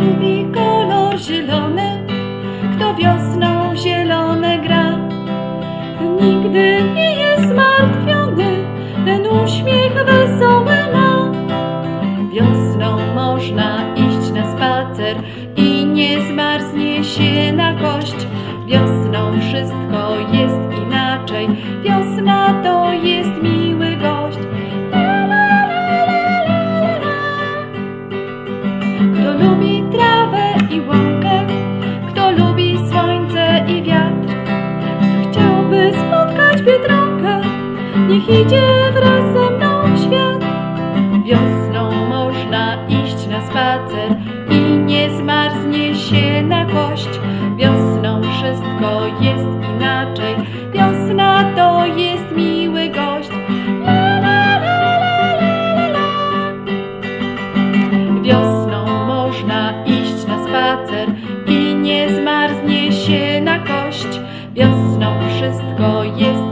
lubi kolor zielony, kto wiosną zielone gra, nigdy nie jest martwiony, ten uśmiech wesoły ma. Wiosną można iść na spacer i nie zmarznie się na kość. Wiosną wszystko jest inaczej, wiosna to i wiatr, chciałby spotkać Biedronkę, niech idzie wraz ze mną w świat. Wiosną można iść na spacer i nie zmarznie Wiosną wszystko jest